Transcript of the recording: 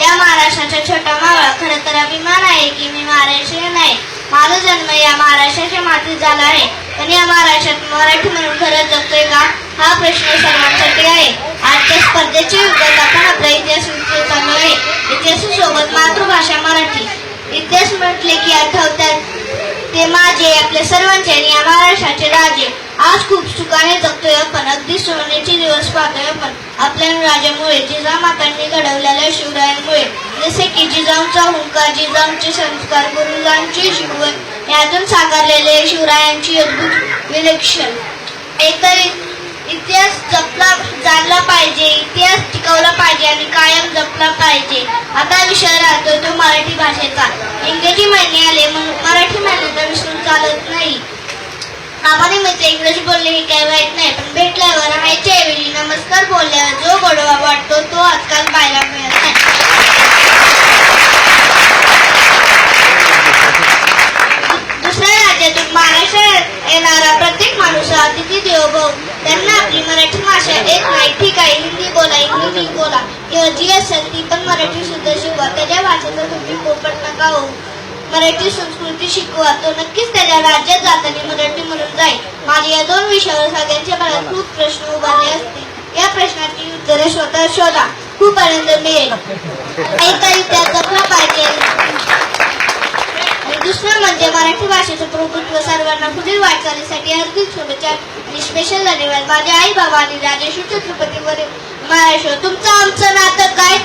या महाराष्ट्राच्या छोटा मावळा खरं तर अभिमान आहे की मी महाराष्ट्रीयन आहे. माझा जन्म या महाराष्ट्राच्या मातीत झाला आहे. पण या महाराष्ट्रात मराठी म्हणून खरंच जगतोय का? हा प्रश्न सर्वांसाठी आहे. आजच्या स्पर्धेच्या युगात आपण आपला इतिहास विसरत आहे. इतिहासासोबत मातृभाषा मराठी. इतिहास म्हटले की आठवतात ते माझे आपले सर्वांचे आणि या महाराष्ट्राचे राजे. आज खूप सुखाने जगतोय आपण. अगदी सोन्याचे दिवस पाहतोय आपण. आपल्या राजामुळे जिजामातांनी घडवलेल्या जिजाऊंचा हुंकार जिजाऊंचे संस्कार गुरुजांची शिकवण यातून साकारलेले शिवरायांची अद्भुत विलक्षण. एकतर इतिहास जपला जाणला पाहिजे इतिहास टिकवला पाहिजे आणि कायम जपला पाहिजे. आता विषय राहतो तो मराठी भाषेचा. इंग्रजी महिने आले म्हणून मराठी महिन्याचा विसरून चालत नाही. कामानिमित्त इंग्रजी बोलणे हे काही वाईट नाही पण भेट महाराष्ट्रात येणारा प्रत्येक माणूस अतिथी देवो त्यांना आपली मराठी भाषा येत नाही. ठीक आहे हिंदी बोला इंग्लिश बोला किंवा जी असेल ती पण मराठी सुद्धा शिकवा. त्याच्या भाषेचा तुम्ही पोपट नका हो मराठी संस्कृती शिकवा. तो नक्कीच त्याच्या राज्यात जाताना मराठी म्हणून जाईल. माझे या दोन विषयावर सगळ्यांच्या मनात खूप प्रश्न उभारले असते या प्रश्नाची उत्तरे स्वतः शोधा. खूप आनंद मिळेल. एकतर इतिहास जपला पाहिजे दुसरं म्हणजे मराठी भाषेचं प्रभुत्व सर्वांना पुढील वाटचालीसाठी हार्दिक शुभेच्छा आणि स्पेशल धन्यवाद. माझे आई बाबा आणि राजेश्वर छत्रपती महाराष्ट्र तुमचं आमचं नातं काय?